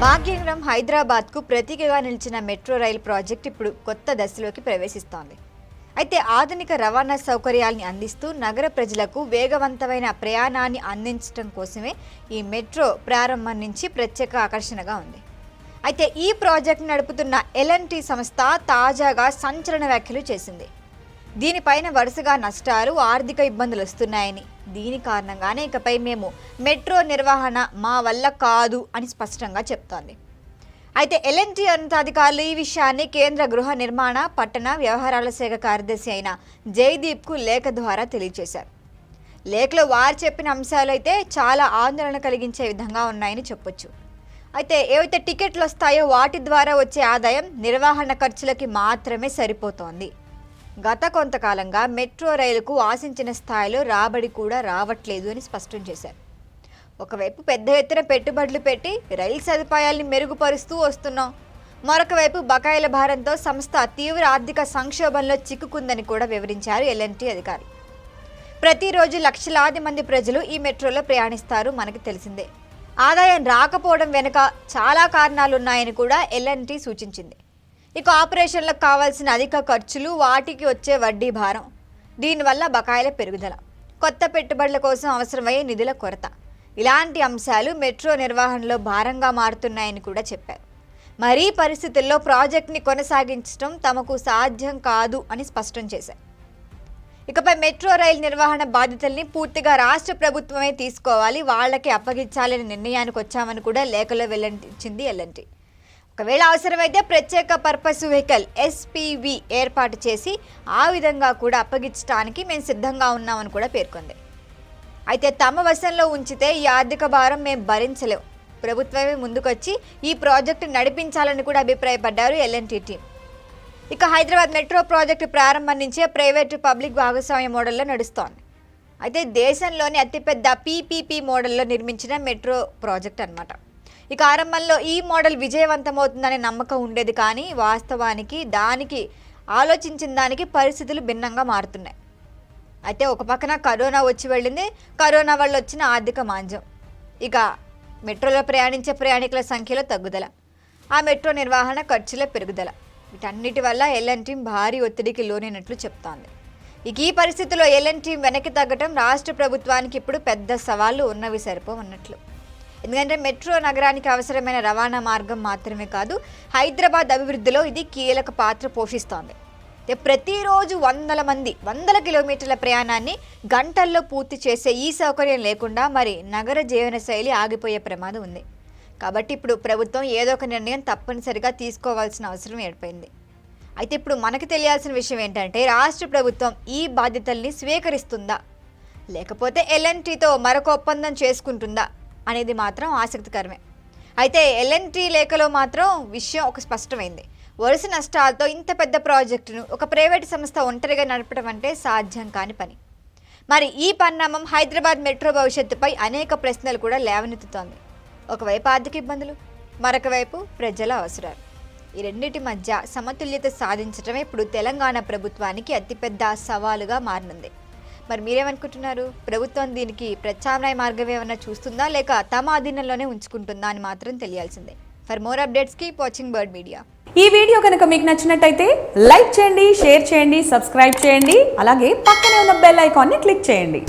భాగ్యనగరం హైదరాబాద్కు ప్రతీకగా నిలిచిన మెట్రో రైల్ ప్రాజెక్ట్ ఇప్పుడు కొత్త దశలోకి ప్రవేశిస్తోంది. అయితే ఆధునిక రవాణా సౌకర్యాల్ని అందిస్తూ నగర ప్రజలకు వేగవంతమైన ప్రయాణాన్ని అందించడం కోసమే ఈ మెట్రో ప్రారంభం నుంచి ప్రత్యేక ఆకర్షణగా ఉంది. అయితే ఈ ప్రాజెక్ట్ నడుపుతున్న ఎల్ఎన్టీ సంస్థ తాజాగా సంచలన వ్యాఖ్యలు చేసింది. దీనిపైన వరుసగా నష్టాలు ఆర్థిక ఇబ్బందులు వస్తున్నాయని. దీని కారణంగానే ఇకపై మేము మెట్రో నిర్వహణ మా వల్ల కాదు అని స్పష్టంగా చెప్తోంది. అయితే ఎల్ఎన్టీ ఉన్నతాధికారులు ఈ విషయాన్ని కేంద్ర గృహ నిర్మాణ పట్టణ వ్యవహారాల శాఖ కార్యదర్శి అయిన జైదీప్కు లేఖ ద్వారా తెలియజేశారు. లేఖలో వారు చెప్పిన అంశాలు అయితే చాలా ఆందోళన కలిగించే విధంగా ఉన్నాయని చెప్పొచ్చు. అయితే ఏవైతే టికెట్లు వస్తాయో వాటి ద్వారా వచ్చే ఆదాయం నిర్వహణ ఖర్చులకి మాత్రమే సరిపోతోంది. గత కొంతకాలంగా మెట్రో రైలుకు ఆశించిన స్థాయిలో రాబడి కూడా రావట్లేదు అని స్పష్టం చేశారు. ఒకవైపు పెద్ద ఎత్తున పెట్టుబడులు పెట్టి రైలు సదుపాయాల్ని మెరుగుపరుస్తూ వస్తున్నాం. మరొక వైపు బకాయిల భారంతో సంస్థ తీవ్ర ఆర్థిక సంక్షోభంలో చిక్కుకుందని కూడా వివరించారు ఎల్ఎన్టీ అధికారి. ప్రతిరోజు లక్షలాది మంది ప్రజలు ఈ మెట్రోలో ప్రయాణిస్తారు మనకి తెలిసిందే. ఆదాయం రాకపోవడం వెనుక చాలా కారణాలున్నాయని కూడా ఎల్ఎన్టీ సూచించింది. ఇక ఆపరేషన్లకు కావాల్సిన అధిక ఖర్చులు వాటికి వచ్చే వడ్డీ భారం. దీనివల్ల బకాయిల పెరుగుదల. కొత్త పెట్టుబడుల కోసం అవసరమయ్యే నిధుల కొరత. ఇలాంటి అంశాలు మెట్రో నిర్వహణలో భారంగా మారుతున్నాయని కూడా చెప్పారు. మరీ పరిస్థితుల్లో ప్రాజెక్ట్ని కొనసాగించడం తమకు సాధ్యం కాదు అని స్పష్టం చేశారు. ఇకపై మెట్రో రైల్ నిర్వహణ బాధ్యతల్ని పూర్తిగా రాష్ట్ర ప్రభుత్వమే తీసుకోవాలి వాళ్ళకి అప్పగించాలనే నిర్ణయానికి వచ్చామని కూడా లేఖలో వెల్లడించింది ఎల్ఎన్టీ ఒకవేళ అవసరమైతే ప్రత్యేక పర్పస్ వెహికల్ ఎస్పీవి ఏర్పాటు చేసి ఆ విధంగా కూడా అప్పగించడానికి మేము సిద్ధంగా ఉన్నామని కూడా పేర్కొంది. అయితే తమ వశంలో ఉంచితే ఈ ఆర్థిక భారం మేము భరించలేం. ప్రభుత్వమే ముందుకొచ్చి ఈ ప్రాజెక్టు నడిపించాలని కూడా అభిప్రాయపడ్డారు ఎల్ఎన్టీ టీం ఇక హైదరాబాద్ మెట్రో ప్రాజెక్టు ప్రారంభం నుంచే ప్రైవేటు పబ్లిక్ భాగస్వామ్య మోడల్లో నడుస్తోంది. అయితే దేశంలోని అతిపెద్ద పీపీపీ మోడల్లో నిర్మించిన మెట్రో ప్రాజెక్ట్ అన్నమాట. ఇక ఆరంభంలో ఈ మోడల్ విజయవంతమవుతుందనే నమ్మకం ఉండేది కానీ వాస్తవానికి దానికి ఆలోచించిన దానికి పరిస్థితులు భిన్నంగా మారుతున్నాయి. అయితే ఒక పక్కన కరోనా వచ్చి వెళ్ళింది కరోనా వల్ల వచ్చిన ఆర్థిక మాంద్యం. ఇక మెట్రోలో ప్రయాణించే ప్రయాణికుల సంఖ్యలో తగ్గుదల. ఆ మెట్రో నిర్వహణ ఖర్చుల పెరుగుదల. వీటన్నిటి వల్ల ఎల్ఎన్ టీం భారీ ఒత్తిడికి లోనైనట్లు చెప్తోంది. ఇక ఈ పరిస్థితుల్లో ఎల్ఎన్ టీం వెనక్కి తగ్గటం రాష్ట్ర ప్రభుత్వానికి ఇప్పుడు పెద్ద సవాళ్ళు ఉన్నవి సరిపోవన్నట్లు. ఎందుకంటే మెట్రో నగరానికి అవసరమైన రవాణా మార్గం మాత్రమే కాదు హైదరాబాద్ అభివృద్ధిలో ఇది కీలక పాత్ర పోషిస్తోంది. ప్రతిరోజు వందల మంది వందల కిలోమీటర్ల ప్రయాణాన్ని గంటల్లో పూర్తి చేసే ఈ సౌకర్యం లేకుండా మరి నగర జీవనశైలి ఆగిపోయే ప్రమాదం ఉంది. కాబట్టి ఇప్పుడు ప్రభుత్వం ఏదో ఒక నిర్ణయం తప్పనిసరిగా తీసుకోవాల్సిన అవసరం ఏర్పడింది. అయితే ఇప్పుడు మనకు తెలియాల్సిన విషయం ఏంటంటే రాష్ట్ర ప్రభుత్వం ఈ బాధ్యతల్ని స్వీకరిస్తుందా? లేకపోతే ఎల్ఎన్టీతో మరొక ఒప్పందం చేసుకుంటుందా? అనేది మాత్రం ఆసక్తికరమే. అయితే ఎల్ఎన్టీ లేఖలో మాత్రం విషయం ఒక స్పష్టమైంది. వరుస నష్టాలతో ఇంత పెద్ద ప్రాజెక్టును ఒక ప్రైవేటు సంస్థ ఒంటరిగా నడపడం అంటే సాధ్యం కాని పని. మరి ఈ పరిణామం హైదరాబాద్ మెట్రో భవిష్యత్తుపై అనేక ప్రశ్నలు కూడా లేవనెత్తుతోంది. ఒకవైపు ఆర్థిక ఇబ్బందులు మరొక వైపు ప్రజల అవసరాలు. ఈ రెండింటి మధ్య సమతుల్యత సాధించడమే ఇప్పుడు తెలంగాణ ప్రభుత్వానికి అతిపెద్ద సవాలుగా మారనుంది. మరి మీరేమనుకుంటున్నారు? ప్రభుత్వం దీనికి ప్రత్యామ్నాయ మార్గం ఏమైనా చూస్తుందా? లేక తమ అధీనంలోనే ఉంచుకుంటుందా అని మాత్రం తెలియాల్సిందే. For more updates keep watching bird media ఈ వీడియో కనుక మీకు నచ్చినట్టయితే లైక్ చేయండి షేర్ చేయండి సబ్స్క్రైబ్ చేయండి అలాగే పక్కనే ఉన్న బెల్ ఐకాన్ని క్లిక్ చేయండి.